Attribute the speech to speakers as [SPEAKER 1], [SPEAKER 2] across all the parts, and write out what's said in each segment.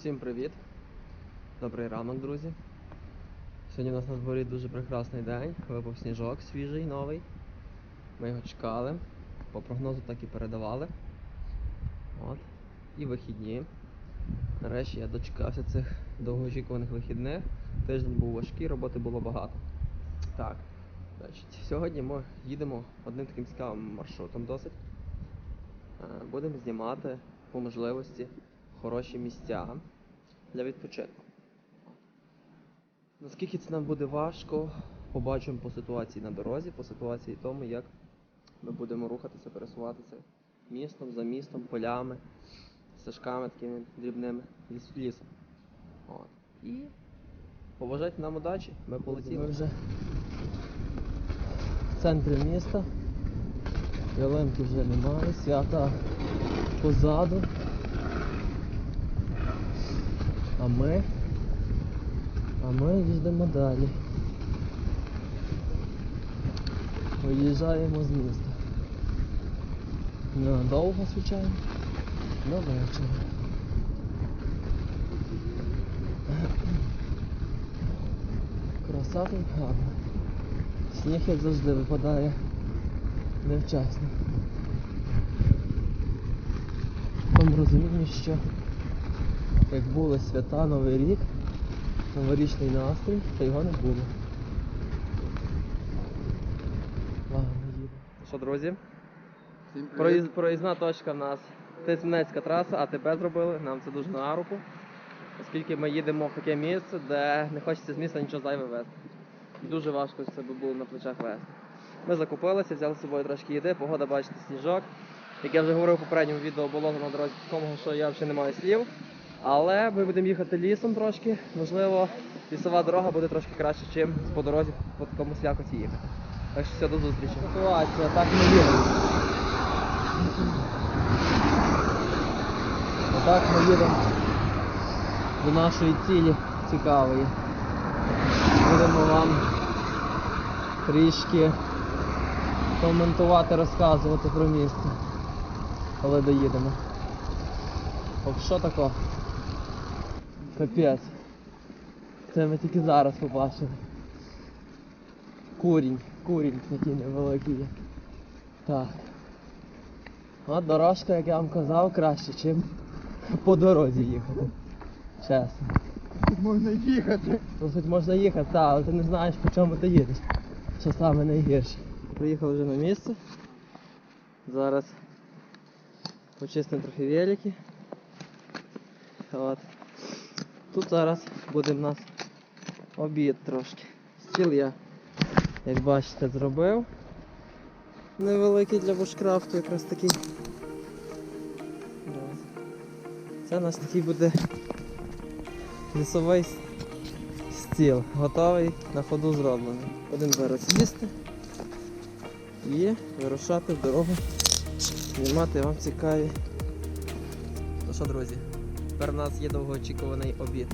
[SPEAKER 1] Всім привіт! Добрий ранок, друзі. Сьогодні у нас на дворі дуже прекрасний день. Випав сніжок свіжий, новий. Ми його чекали. По прогнозу так і передавали. От. І вихідні. Нарешті я дочекався цих довгоочікуваних вихідних. Тиждень був важкий, роботи було багато. Так, значить, сьогодні ми їдемо одним таким цікавим маршрутом досить. Е, Будемо знімати по можливості хороші місця для відпочинку. Наскільки це нам буде важко, побачимо по ситуації на дорозі, по ситуації тому, як ми будемо рухатися, пересуватися містом, за містом, полями, стежками такими дрібними, ліс, лісом. От. І побажайте нам удачі, ми полетіли. Ми вже в центрі міста. Ялинки вже немає, свята позаду. А ми. А ми їздимо далі. Виїжджаємо з міста. Ненадовго, звичайно. До вечора. Краса тут гарна. Сніг, як завжди, випадає невчасно. В тому що як були свята, Новий рік, новорічний настрій, то його не було. Що, друзі?
[SPEAKER 2] Всім
[SPEAKER 1] Проїз, проїзна точка в нас Тисменецька траса, АТБ зробили, нам це дуже на руку. Оскільки ми їдемо в таке місце, де не хочеться з міста нічого зайве вести. Дуже важко це би було на плечах вести. Ми закупилися, взяли з собою трошки їди, погода, бачите, сніжок. Як я вже говорив у попередньому відео, було на дорозі такому, що я вже не маю слів. Але ми будемо їхати лісом трошки. Можливо, лісова дорога буде трошки краще, ніж по дорозі по такому якості їхати. Так що все, до зустрічі. Ситуація, так ми їдемо. Отак ми їдемо до нашої цілі цікавої. Будемо вам трішки коментувати, розказувати про місце, коли доїдемо. Що таке? Капець. Це ми тільки зараз побачили. Курінь, курінь такий невеликий є. Так. От дорожка, як я вам казав, краще, чим по дорозі їхати. Чесно.
[SPEAKER 2] Тут можна їхати.
[SPEAKER 1] Хоч можна їхати, та, але ти не знаєш по чому ти їдеш. Що саме найгірше. Приїхали вже на місце. Зараз почистимо трохи велики. От. Тут зараз буде в нас обід трошки. Стіл я, як бачите, зробив. Невеликий для бушкрафту якраз такий. Це у нас такий буде лісовий стіл. Готовий, на ходу зроблений. Будемо зараз їсти і вирушати в дорогу, знімати вам цікаві. Ну що, друзі, тепер у нас є довгоочікуваний обід.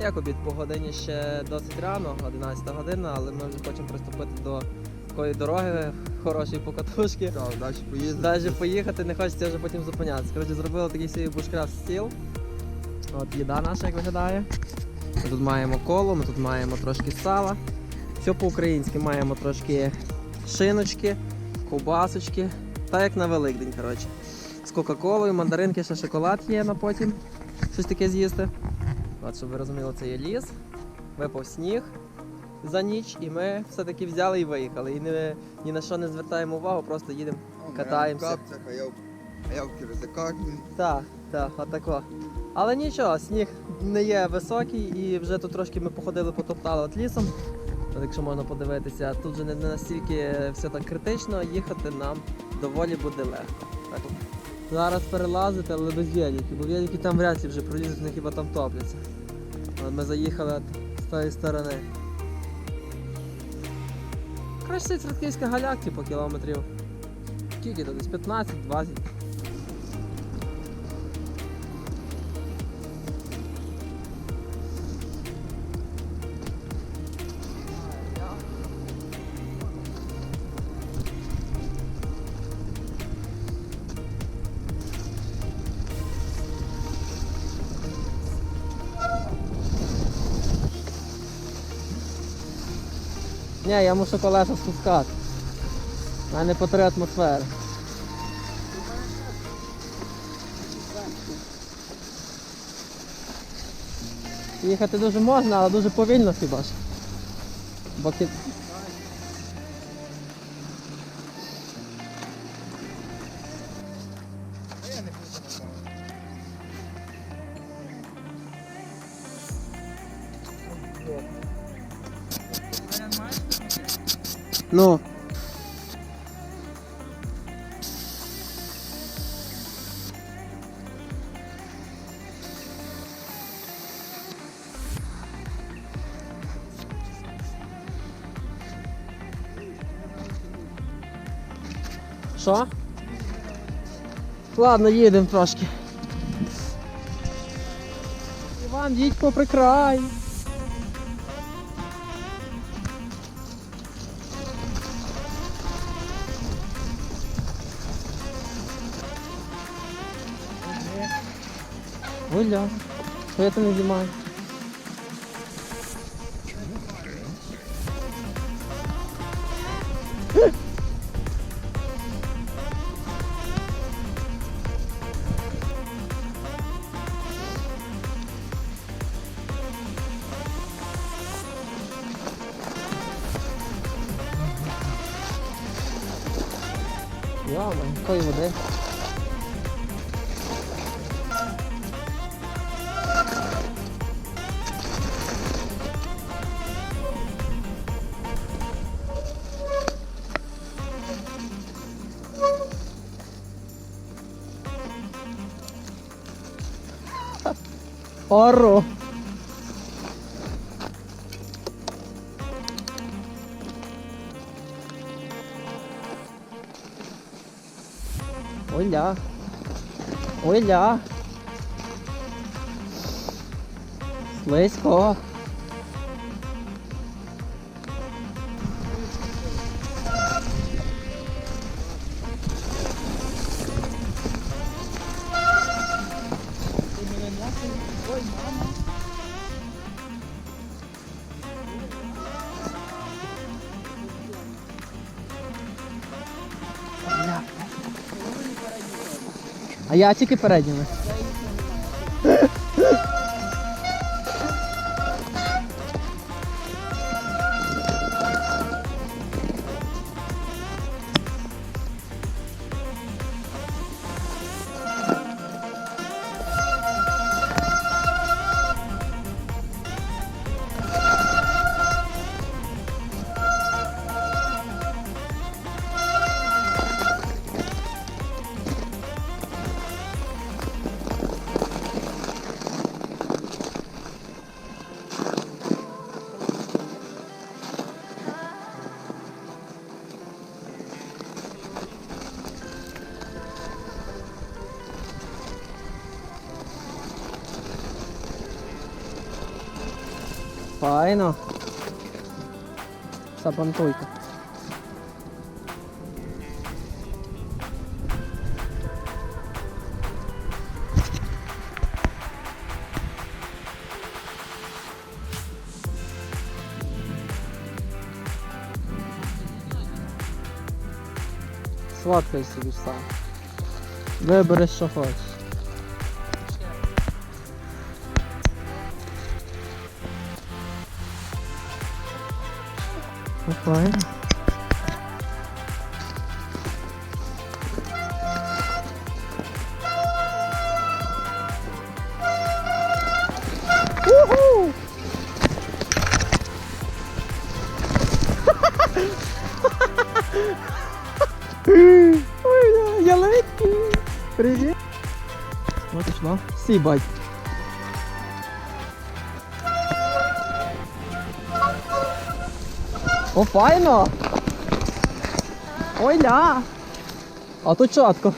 [SPEAKER 1] Як обід по годині ще досить рано, 11 година, але ми вже хочемо приступити до такої дороги, хорошої покатушки.
[SPEAKER 2] Так, далі поїздимо.
[SPEAKER 1] Далі поїхати, не хочеться вже потім зупинятися. Коротше, зробили такий свій бушкрафт стіл. От їда наша як виглядає. Ми тут маємо коло, ми тут маємо трошки сала. Все по-українськи маємо трошки шиночки, ковбасочки. Та як на Великдень, коротше. З Кока-Колою, мандаринки, ще шоколад є на потім. Щось таке з'їсти. От, щоб ви розуміли, це є ліс. Випав сніг за ніч, і ми все-таки взяли і виїхали. І не, ні на що не звертаємо увагу, просто їдемо Катаємося.
[SPEAKER 2] В капцях, а я в, а я в.
[SPEAKER 1] Так, так, отако. Але нічого, сніг не є високий і вже тут трошки ми походили, потоптали от лісом. От якщо можна подивитися, тут же не настільки все так критично, їхати нам доволі буде легко. Так. Зараз перелазити, але без великів, бо велики там вряд ли вже пролізуть, вони хіба там топляться. Але ми заїхали з тої сторони. Краще Франківська галяк, типу кілометрів. Скільки? Десь 15-20. Ні, я мушу колеса спускати. У мене по три атмосфери. Їхати дуже можна, але дуже повільно хіба ж. Бо Ну. Що? Ладно, їдемо трошки. Іван, їдь попри край. Оля, що я там не знімаю? Яма, якої води? Horror. Olha. Olha. Let's go. А я тільки передніми. Файно. Сабантуйка. Сладкий собі сам. Вибери, що хочеш. Ну, Файно. Уху! Ой, я легкий. Привіт. Вот і шла. Сібать. О, файно! Ой, ля! А тут чітко.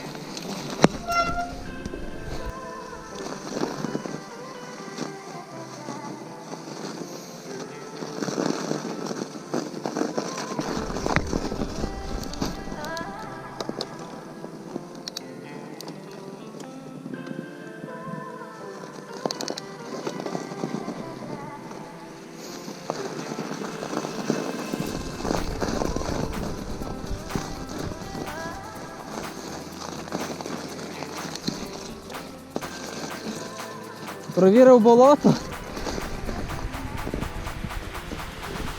[SPEAKER 1] Провірив болото.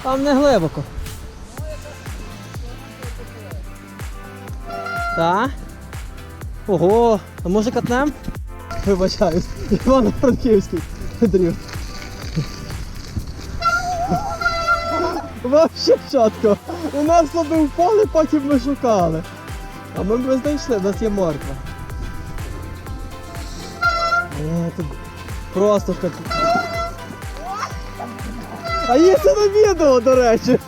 [SPEAKER 1] Там не глибоко. Так? Ого, а може катнем? Вибачаюсь. Івано-Франківський. Дрів. Вообще чітко. У нас слаби впали, потім ми шукали. А ми б знайшли, у нас є морква. Е, тут просто как... А є це на відео, до речі.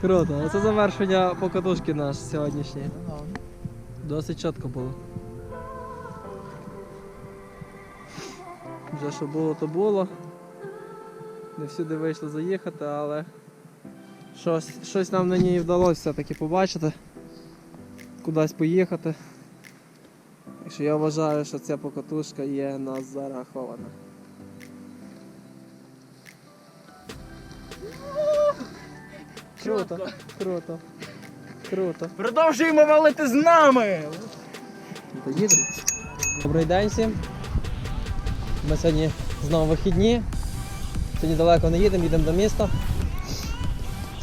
[SPEAKER 1] Круто. Оце завершення покатушки наш сьогоднішній. Досить чітко було. Вже що було, то було. Не всюди вийшло заїхати, але щось, щось нам на ній вдалося все-таки побачити. Кудись поїхати. І що я вважаю, що ця покатушка є нас зарахована. Круто, круто, круто.
[SPEAKER 3] Продовжуємо валити з нами!
[SPEAKER 1] Добрий день всім. Ми сьогодні знову вихідні. Сьогодні далеко не їдемо, їдемо до міста.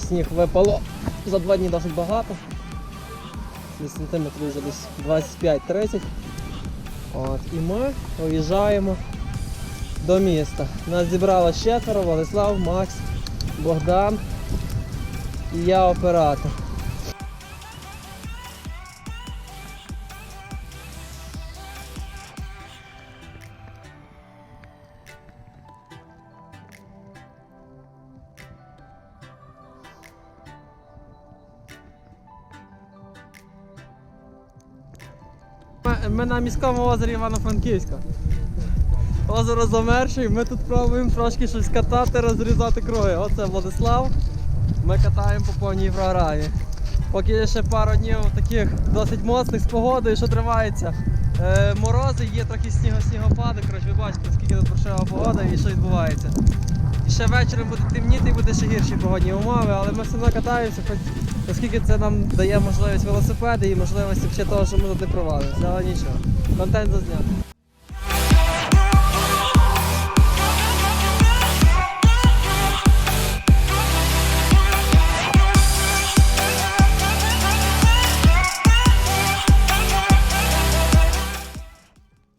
[SPEAKER 1] Сніг випало за два дні досить багато. Десь сантиметрів вже десь 25-30. От, і ми виїжджаємо до міста. Нас зібрало четверо, Владислав, Макс, Богдан і я оператор. Ми- на міському озері Івано-Франківська. Озеро замерше, і ми тут пробуємо трошки щось катати, розрізати кроги. Оце Владислав. Ми катаємо по повній програмі. Поки є ще пару днів таких досить моцних з погодою, що тривається. Е, морози, є трохи снігу, снігопади. Коротше, ви бачите, скільки тут паршива погода і що відбувається. І ще вечором буде темніти і буде ще гірші погодні умови, але ми все одно катаємося, хоч оскільки це нам дає можливість велосипеди і можливості ще того, що ми тут не провалимося, але нічого. Контент зазняти.